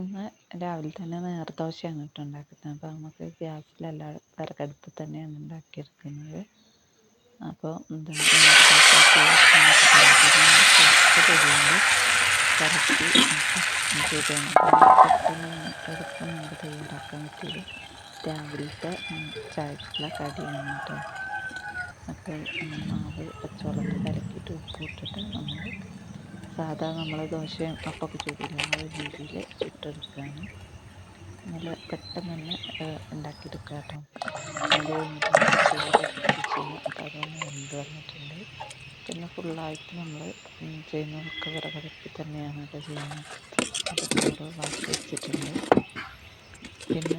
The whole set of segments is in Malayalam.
ഇന്ന് രാവിലെ തന്നെ നേർദോശയാണ് കേട്ടോ ഉണ്ടാക്കുന്നത്. അപ്പോൾ നമുക്ക് ഗ്യാസിലല്ല വിറകടുപ്പ് തന്നെയാണ് ഉണ്ടാക്കിയെടുക്കുന്നത് അപ്പോൾ തയ്യാറാക്കാൻ പറ്റിയത് രാവിലത്തെ ചായക്കുള്ള കടിയാണ് കേട്ടോ. അപ്പോൾ മാവ് പച്ചവെള്ളത്തിൽ കലക്കിയിട്ട് ഉപ്പ് ഇട്ടിട്ട് നമ്മൾ സാധാ നമ്മൾ ദോശയും അപ്പമൊക്കെ ചൂടില്ല ആ ഒരു രീതിയിൽ ചുട്ടെടുക്കുകയാണ് നല്ല പെട്ടെന്ന് തന്നെ ഉണ്ടാക്കിയെടുക്കുക കേട്ടോ അത് അപ്പോൾ അതൊന്ന് വെന്ത് വന്നിട്ടുണ്ട്. പിന്നെ ഫുള്ളായിട്ട് നമ്മൾ ചെയ്യുന്നതൊക്കെ വിറകടുപ്പിൽ തന്നെയാണ് കേട്ടോ ചെയ്യുന്നത്. അതൊക്കെ ചോറ് വാട്ടി വെച്ചിട്ടുണ്ട്. പിന്നെ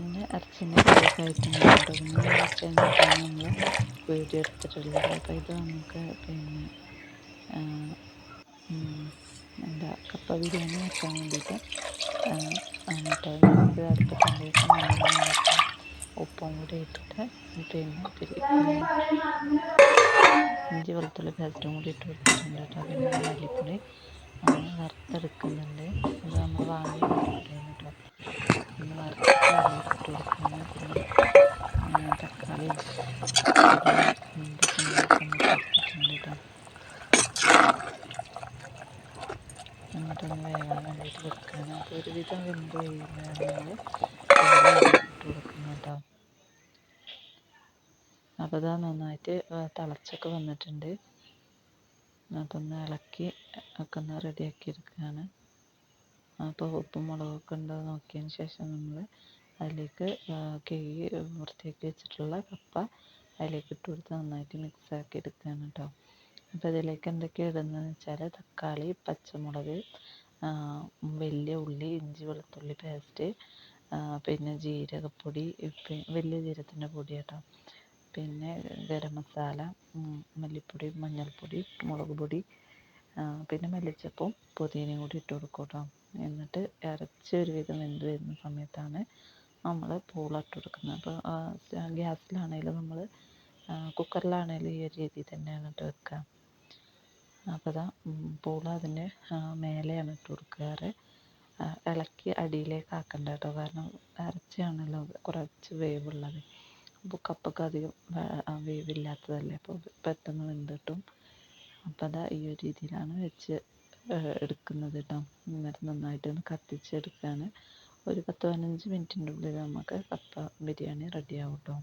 പിന്നെ ഇറച്ചിന്റെ കറിയൊക്കെ ആയിട്ടുണ്ട് പിന്നെ ഇറച്ചി എന്നിട്ടാണ് നമ്മൾ വീഡിയോ എടുത്തിട്ടുള്ളത്. അപ്പോൾ ഇത് നമുക്ക് പിന്നെ എന്താ കപ്പ ബിരിയാണി വെക്കാൻ വേണ്ടിയിട്ട് എന്നിട്ട് ഉപ്പും കൂടി ഇട്ടിട്ട് പിന്നെ ഇഞ്ചി വെളുത്തുള്ളി പേസ്റ്റും കൂടി ഇട്ട് കൊടുത്തിട്ടുണ്ട് കേട്ടോ. പിന്നെ മല്ലിപ്പൊടി. വറുത്തെടുക്കുന്നുണ്ട്. അത് നമ്മൾ വാങ്ങി കേട്ടോ ഒന്ന് വറുത്തിട്ട് അതിലേക്ക് അപ്പോൾ ഒരുവിധം അപ്പോൾ നന്നായിട്ട് തിളച്ചൊക്കെ വന്നിട്ടുണ്ട്. അതൊന്ന് ഇളക്കി ഒക്കെ ഒന്ന് റെഡിയാക്കി എടുക്കുകയാണ് അപ്പോൾ ഉപ്പും മുളകൊക്കെ ഉണ്ടോ നോക്കിയതിന് ശേഷം നമ്മൾ അതിലേക്ക് കഴുകി വൃത്തിയാക്കി വെച്ചിട്ടുള്ള കപ്പ അതിലേക്ക് ഇട്ട് കൊടുത്ത് നന്നായിട്ട് മിക്സ് ആക്കി എടുക്കുകയാണ് കേട്ടോ അപ്പോൾ ഇതിലേക്ക് എന്തൊക്കെയാണ് ഇടുന്നതെന്ന് വെച്ചാൽ തക്കാളി പച്ചമുളക് വലിയ ഉള്ളി ഇഞ്ചി വെളുത്തുള്ളി പേസ്റ്റ് പിന്നെ ജീരകപ്പൊടി വലിയ ജീരകത്തിന്റെ പൊടി കേട്ടോ പിന്നെ ഗരം മസാല മല്ലിപ്പൊടി മഞ്ഞൾപ്പൊടി മുളക് പൊടി പിന്നെ മല്ലിച്ചപ്പും പുതിനയും കൂടി ഇട്ട് കൊടുക്കും കേട്ടോ എന്നിട്ട് ഇറച്ചി ഒരുവിധം വെന്ത് വരുന്ന സമയത്താണ് നമ്മൾ പൂള ഇട്ട് കൊടുക്കുന്നത് അപ്പോൾ ഗ്യാസിലാണെങ്കിലും നമ്മൾ കുക്കറിലാണെങ്കിലും ഈ ഒരു രീതിയിൽ തന്നെയാണ് ഇട്ട് വെക്കുക അപ്പോൾ ഇതാ പൂള അതിന്റെ മേലെയാണ് ഇട്ട് കൊടുക്കാറ് ഇളക്കി അടിയിലേക്ക് ആക്കണ്ട കേട്ടോ. കാരണം ഇറച്ചിയാണല്ലോ കുറച്ച് വേവുള്ളത്. അപ്പോൾ കപ്പൊക്കെ അധികം വേവില്ലാത്തതല്ലേ. അപ്പോൾ പെട്ടെന്ന് വെന്ത് കിട്ടും. അപ്പോൾ അതാ ഈ ഒരു രീതിയിലാണ് വെച്ച് എടുക്കുന്നത് കേട്ടോ. എന്നിട്ട് നന്നായിട്ടൊന്ന് കത്തിച്ചെടുക്കുകയാണ് ഒരു പത്ത് പതിനഞ്ച് മിനിറ്റിന്റെ ഉള്ളിൽ നമുക്ക് കപ്പ ബിരിയാണി റെഡിയാവും കേട്ടോ